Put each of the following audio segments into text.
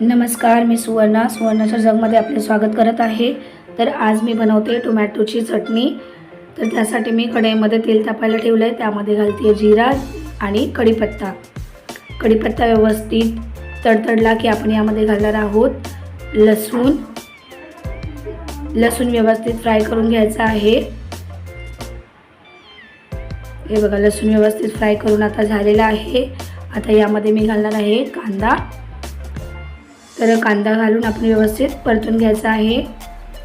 नमस्कार मी सुवर्णा. सुवर्णाच्या जगमध्ये आपले स्वागत करत आहे. तर आज मी बनवते टोमॅटोची चटणी. तर त्यासाठी मी कढईमध्ये तेल तापायला ठेवलं आहे त्यामध्ये घालते जिरा आणि कढीपत्ता. कढीपत्ता व्यवस्थित तडतडला की आपण यामध्ये घालणार आहोत लसूण. लसूण व्यवस्थित फ्राय करून घ्यायचा आहे. हे बघा लसूण व्यवस्थित फ्राय करून आता झालेला आहे. आता यामध्ये मी घालणार आहे कांदा. तर कांदा घालून आपण व्यवस्थित परतून घ्यायचा आहे.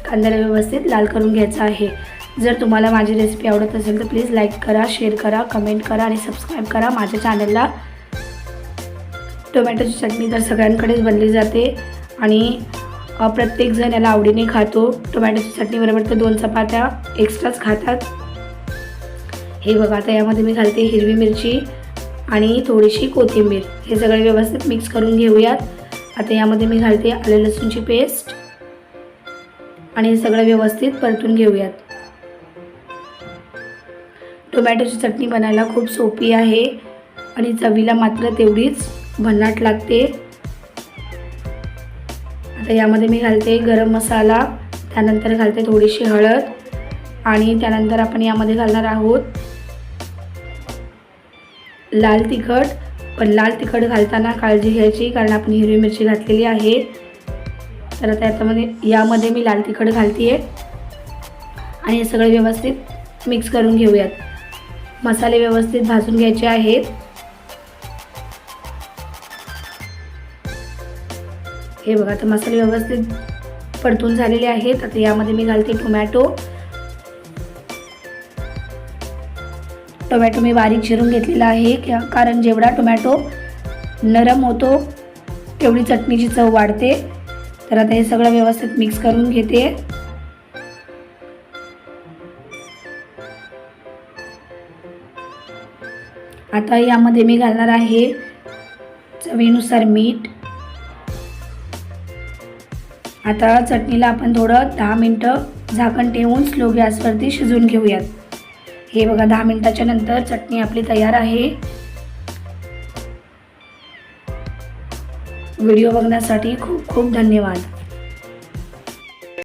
कांद्याला व्यवस्थित लाल करून घ्यायचा आहे. जर तुम्हाला माझी रेसिपी आवडत असेल तर प्लीज लाईक करा शेअर करा कमेंट करा आणि सबस्क्राईब करा. माझ्या चॅनलला टोमॅटोची चटणी तर सगळ्यांकडेच बनली जाते. आणि प्रत्येकजण याला आवडीने खातो. टोमॅटोची चटणीबरोबर तर दोन चपात्या एक्स्ट्राच खातात. हे बघा आता यामध्ये मी घालते हिरवी मिरची आणि थोडीशी कोथिंबीर. हे सगळे व्यवस्थित मिक्स करून घेऊयात. आता यामध्ये मी घालते आले लसूणची पेस्ट. आणि हे सगळं व्यवस्थित परतून घेऊयात. टोमॅटोची चटणी बनायला खूप सोपी आहे. आणि चवीला मात्र तेवढीच भन्नाट लागते. आता यामध्ये मी घालते गरम मसाला. त्यानंतर घालते थोडीशी हळद. आणि त्यानंतर आपण यामध्ये घालणार आहोत लाल तिखट. पण लाल तिखट घालताना काळजी घ्यायची कारण आपण हिरवी मिरची घातलेली आहे. तर आता याच्यामध्ये यामध्ये मी लाल तिखट घालते आहे आणि हे सगळं व्यवस्थित मिक्स करून घेऊयात. मसाले व्यवस्थित भाजून घ्यायचे आहेत. हे बघा आता मसाले व्यवस्थित परतून झालेले आहेत. आता यामध्ये मी घालते टोमॅटो. टोमॅटो मी बारीक चिरून घेतलेला आहे. कारण जेवढा टोमॅटो नरम होतो तेवढी चटणीची चव वाढते. तर आता हे सगळं व्यवस्थित मिक्स करून घेते. आता यामध्ये मी घालणार आहे चवीनुसार मीठ. आता चटणीला आपण थोडं दहा मिनटं झाकण ठेवून स्लो गॅसवरती शिजवून घेऊयात. हे बघा दहा मिनिटाच्या नंतर चटणी आपली तयार आहे. व्हिडिओ बघण्यासाठी खूप खूप धन्यवाद.